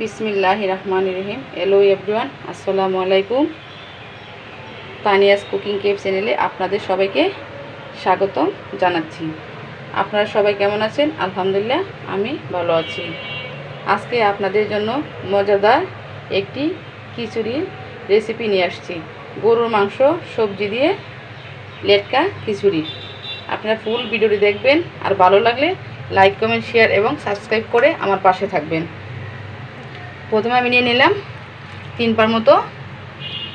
বিসমিল্লাহ রহমান রহিম। এলো এভরিওয়ান আসসালামু আলাইকুম। তানিয়াস কুকিং কেপ চ্যানেলে আপনাদের সবাইকে স্বাগতম জানাচ্ছি। আপনারা সবাই কেমন আছেন? আলহামদুলিল্লাহ, আমি ভালো আছি। আজকে আপনাদের জন্য মজাদার একটি খিচুড়ির রেসিপি নিয়ে আসছি। গরুর মাংস, সবজি দিয়ে লেটকা খিচুড়ি। আপনারা ফুল ভিডিওটি দেখবেন। আর ভালো লাগলে লাইক কমেন্ট শেয়ার এবং সাবস্ক্রাইব করে আমার পাশে থাকবেন। প্রথমে আমি নিয়ে নিলাম তিন পার মতো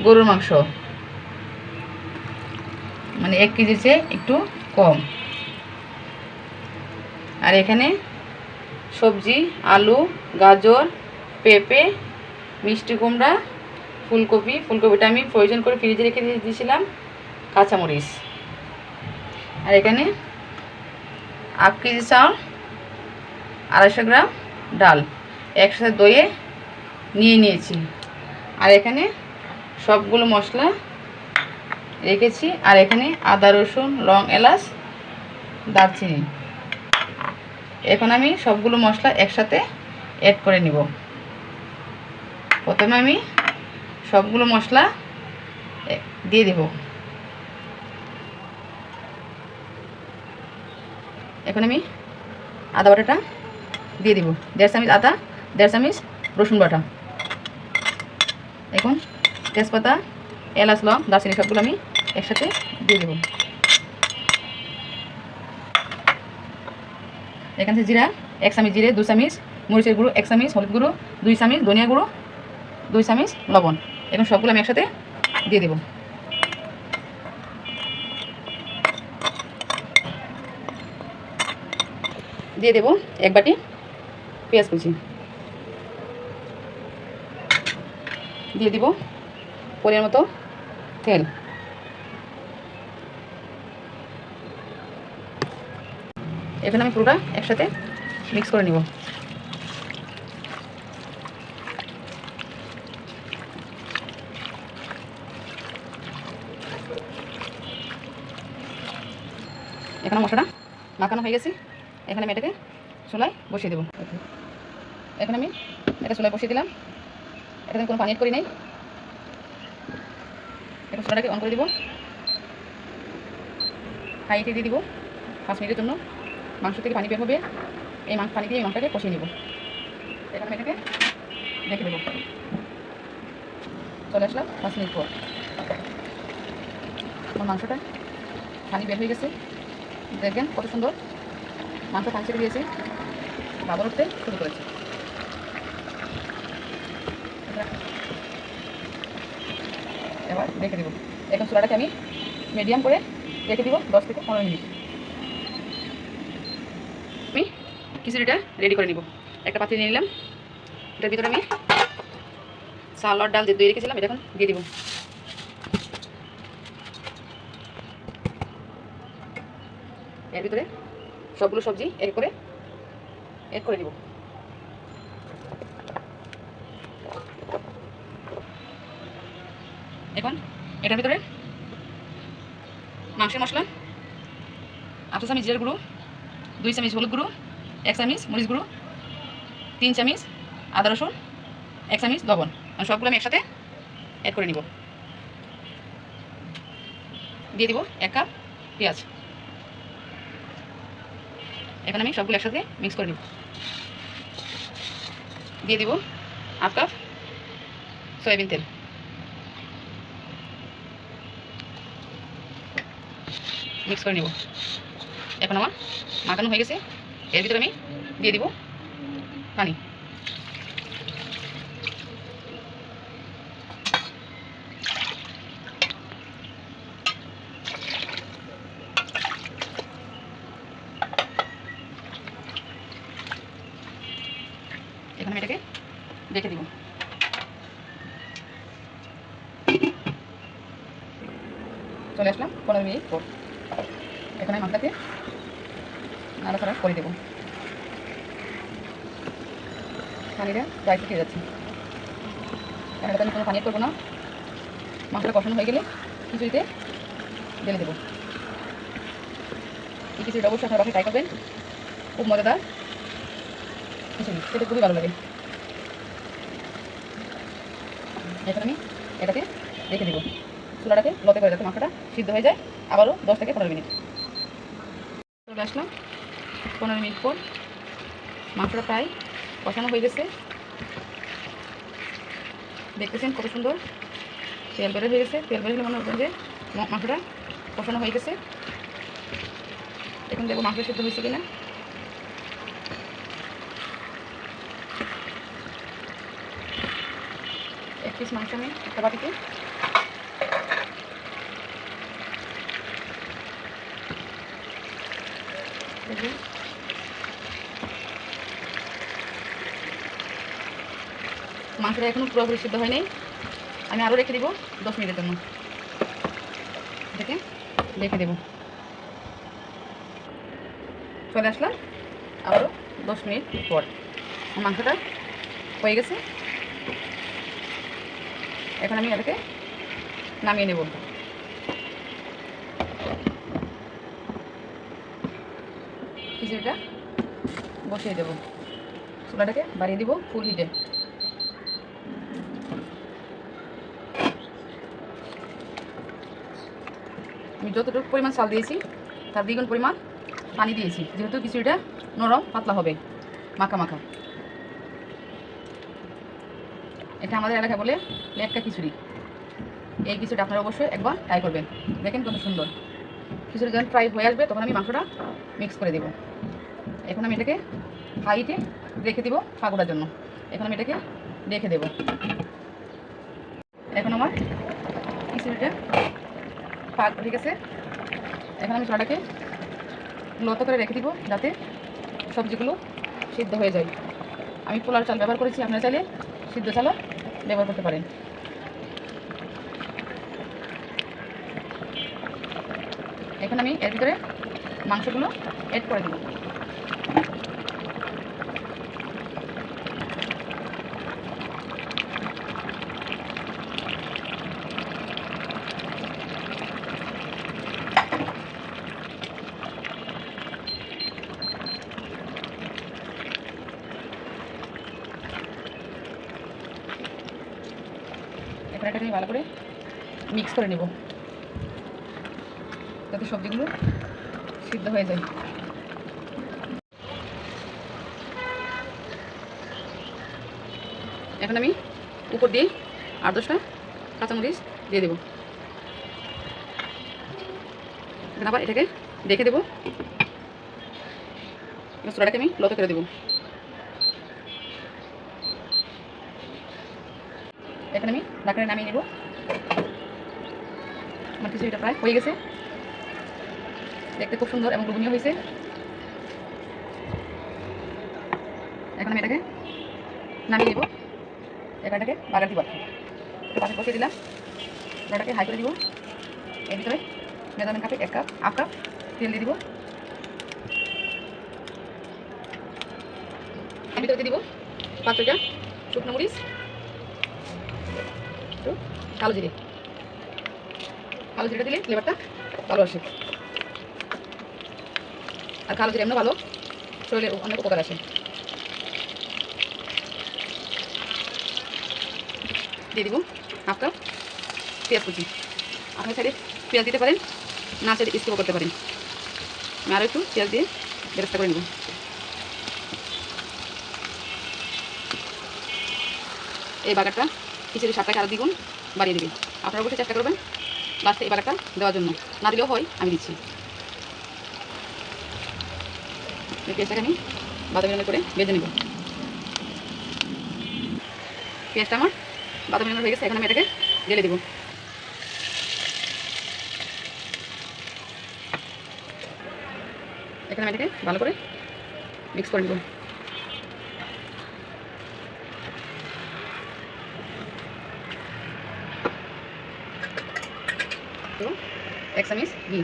গরুর মাংস। মানে এক কেজির চেয়ে একটু কম। আর এখানে সবজি, আলু, গাজর, পেঁপে, মিষ্টি কুমড়া, ফুলকপি। ফুলকপিটা আমি প্রয়োজন করে ফ্রিজে রেখে দিয়ে দিয়েছিলাম কাঁচামরিচ। আর এখানে হাফ কেজি চাউল, আড়াইশো গ্রাম ডাল। একসাথে দইয়ে নিয়ে নিয়েছি। আর এখানে সবগুলো মশলা রেখেছি। আর এখানে আদা, রসুন, লং, এলাচ, দারচিনি। এখন আমি সবগুলো মশলা একসাথে অ্যাড করে নিব। প্রথমে আমি সবগুলো মশলা দিয়ে দেব। এখন আমি আদা বাটাটা দিয়ে দিব। দেড় চামচ আদা, দেড় চামচ রসুন বাটা। এখন তেজপাতা, এলাচ, লং, দারচিনি সবগুলো আমি একসাথে দিয়ে দেবো। এখান থেকে জিরা, এক চামচ জিরে দু চামচ মরিচের গুঁড়ো, এক চামচ হলুদ গুঁড়ো, দুই চামচ ধনিয়া গুঁড়ো, দুই চামচ লবণ। এখন সবগুলো আমি একসাথে দিয়ে দেবো। দিয়ে দেবো এক বাটি পেঁয়াজ কুচি। দিয়ে দিব পরিমাণ মতো তেল। এখানে আমি পুরোটা একসাথে মিক্স করে নিব। এখানে মশলাটা মাখানো হয়ে গেছে। এখানে আমি এটাকে চুলায় বসিয়ে দেবো। এখানে আমি এটা চুলায় বসিয়ে দিলাম। এখানে আমি কোনো পানি add করি নাই। এখন চুলাটাকে অন করে দিব। হাইটে দিয়ে দিব পাঁচ মিনিটের জন্য। মাংস থেকে পানি বের হবে। এই মাংস পানি দিয়ে এই মাংসটাকে কষিয়ে নেব। এখন আমি এটাকে রেখে দেবো। চলে আসলাম পাঁচ মিনিট পর। আমার মাংসটা পানি বের হয়ে গেছে। দেখবেন কত সুন্দর। মাংস পানি ছেড়ে দিয়েছে। বাবর উঠতে শুরু করেছে। এবার রেখে দেবো এখন চুলাটাকে আমি মিডিয়াম করে রেখে দিব দশ থেকে পনেরো মিনিট। আমি খিচুড়িটা রেডি করে নিব। একটা পাত্রে নিয়ে নিলাম। এটার ভিতরে আমি চাল আর ডাল যে দই রেখেছিলাম, এটা এখন দিয়ে দিব। এর ভিতরে সবগুলো সবজি এক করে, এড করে দিব এখন এটার ভিতরে মাংসের মশলা আটটা চামচ জিরার গুঁড়ো, দুই চামিচ হলুদ গুঁড়ো, এক চামচ মরিচ গুঁড়ো, তিন চামচ আদা রসুন, এক চামচ লবণ। আর সবগুলো আমি একসাথে অ্যাড করে নিব। দিয়ে দিব এক কাপ পেঁয়াজ। এখন আমি সবগুলো একসাথে মিক্স করে নিব। দিয়ে দিব হাফ কাপ সয়াবিন তেল। মিক্স করে নিব। এখন আমার মাখানো হয়ে গেছে। এর ভিতরে আমি দিয়ে দিব পানি। এখন আমি এটাকে রেখে দিব। চলে আসলাম পনেরো মিনিট পর। এখন আমি মাথাকে নাড়াচাড়া করে দেবো পানিটা প্রায় শুকিয়ে যাচ্ছে। এখন আমি কোনো পানি করব না। মাংসটা কষানো হয়ে গেলে খিচুড়িতে ঢেলে দেবো। এই খিচুড়িটা অবশ্যই আপনারা ট্রাই করবেন। খুব মজাদার খিচুড়ি, খেতে খুবই ভালো লাগে। এখন আমি এটাকে রেখে দেবো। চুলাটাকে লতে করে যাতে মাংসটা সিদ্ধ হয়ে যায়, আবারও দশ থেকে পনেরো মিনিট। চলে আসলাম। পনেরো মিনিট পর। মাংসটা প্রায় কষানো হয়ে গেছে দেখতেছেন কত সুন্দর তেল বেড়ে হয়ে গেছে। তেল হলে মনে হচ্ছে যে মাংসটা কষানো হয়ে গেছে। এখন দেখব মাংস সিদ্ধ হয়েছে কিনা। এক পিস মাংস আমি একটা বাটিতে মাংসটা এখনও পুরোপুরি সিদ্ধ হয়নি আমি আরও রেখে দিব দশ মিনিটের জন্য। এটাকে রেখে দেব। চলে আসলাম আবারও দশ মিনিট পর। মাংসটা হয়ে গেছে। এখন আমি এটাকে নামিয়ে নেব। খিচুড়িটা বসিয়ে দেবো। চুলাটাকে বাড়িয়ে দিব ফুল হিটে। আমি যতটুকু পরিমাণ চাল দিয়েছি, তার দ্বিগুণ পরিমাণ পানি দিয়েছি। যেহেতু খিচুড়িটা নরম, পাতলা হবে, মাখা মাখা। এটা আমাদের এলাকায় বলে লেটকা খিচুড়ি। এই খিচুড়ি আপনারা অবশ্যই একবার ট্রাই করবেন। দেখেন কত সুন্দর। খিচুড়ি যখন ফ্রাই হয়ে আসবে, তখন আমি মাংসটা মিক্স করে দেবো। এখন আমি এটাকে হাইটে রেখে দিব ফাগুড়ার জন্য। এখন আমি এটাকে রেখে দেব। এখন আমার খিচুড়িটা পাক ঠিক আছে এখন আমি চড়াটাকে লত করে রেখে দিব, যাতে সবজিগুলো সিদ্ধ হয়ে যায়। আমি পোলার চাল ব্যবহার করেছি, আপনারা চাইলে সিদ্ধ চালও ব্যবহার করতে পারেন। এখন আমি এর ভিতরে মাংসগুলো এড করে দেব। ভালো করে মিক্স করে নেব। যাতে সবজিগুলো সিদ্ধ হয়ে যায়। এখন আমি উপর দিয়ে আর দশটা কাঁচামরিচ দিয়ে দেবো। এখন আবার এটাকে দেখে দেবো। চুলাটাকে আমি লতে করে দেবো। এখানে আমি ঢাকনা নামিয়ে নেব। আমার খিচুড়িটা প্রায় হয়ে গেছে। দেখতে খুব সুন্দর এবং লোভনীয় হয়েছে। এখন আমি এটাকে নামিয়ে দেবো এবার এটাকে বাগার দিব একটু পাশে বসিয়ে দিলাম। এটাকে হাই করে দিব। এর ভিতরে মেজারমেন্ট কাপে এক কাপ হাফ কাপ তেল দিয়ে দিব। এর ভিতরে দিয়ে দিব পাঁচ ছয়টা শুকনো মরিচ, একটু কালো জিরে। কালো জিরেটা দিলে ফ্লেভারটা ভালো আসে। আর কালো জিরে এমনি ভালো শরীরের অনেক উপকার আসে। দিয়ে দিব হাফ কাপ পেঁয়াজ কুচি। আপনি সাইডে পেঁয়াজ দিতে পারেন, না সাইডে স্কিপও করতে পারেন। আমি আরও একটু পেঁয়াজ দিয়ে বেরেস্তা করে নেব। এই বাগারটা খিচুড়ি স্বাদটাকে আরও দ্বিগুণ বাড়িয়ে দেবে। আপনারা অবশ্যই চেষ্টা করবেন লাস্টে এই বাগারটা দেওয়ার জন্য। না দিলেও হয়, আমি দিচ্ছি এই পেঁয়াজটাকে আমি বাদামি রঙের করে বেজে নেব। পেঁয়াজটা আমার বাদামি রঙের হয়ে গেছে, এখন আমি এটাকে ঢেলে দেবো। এখানে আমি এটাকে ভালো করে মিক্স করে নেব। তো, এক চামিচ ঘি।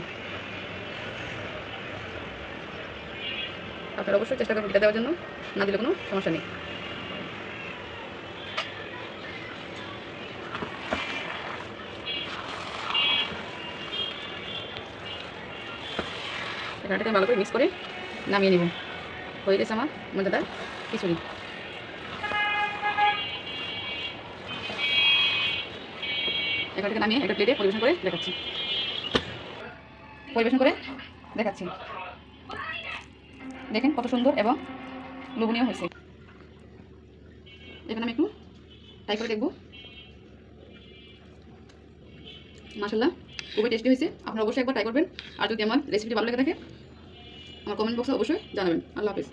আপনারা অবশ্যই চেষ্টা করবেন দেওয়ার জন্য। না দিলে কোনো সমস্যা নেই। এখানটাকে ভালো করে মিক্স করে নামিয়ে নেব। হয়ে গেছে আমার মজাদার খিচুড়ি। এখান থেকে নামিয়ে একটা প্লেটে পরিবেশন করে দেখাচ্ছি। পরিবেশন করে দেখাচ্ছি। দেখেন কত সুন্দর এবং লোভনীয় হয়েছে। এখানে আমি একটু ট্রাই করে দেখব। মাসাল্লাহ খুবই টেস্টি হয়েছে। আপনারা অবশ্যই একবার ট্রাই করবেন। আর যদি আমার রেসিপিটি ভালো লেগে থাকে, আমার কমেন্ট বক্সে অবশ্যই জানাবেন। আল্লাহ হাফিজ।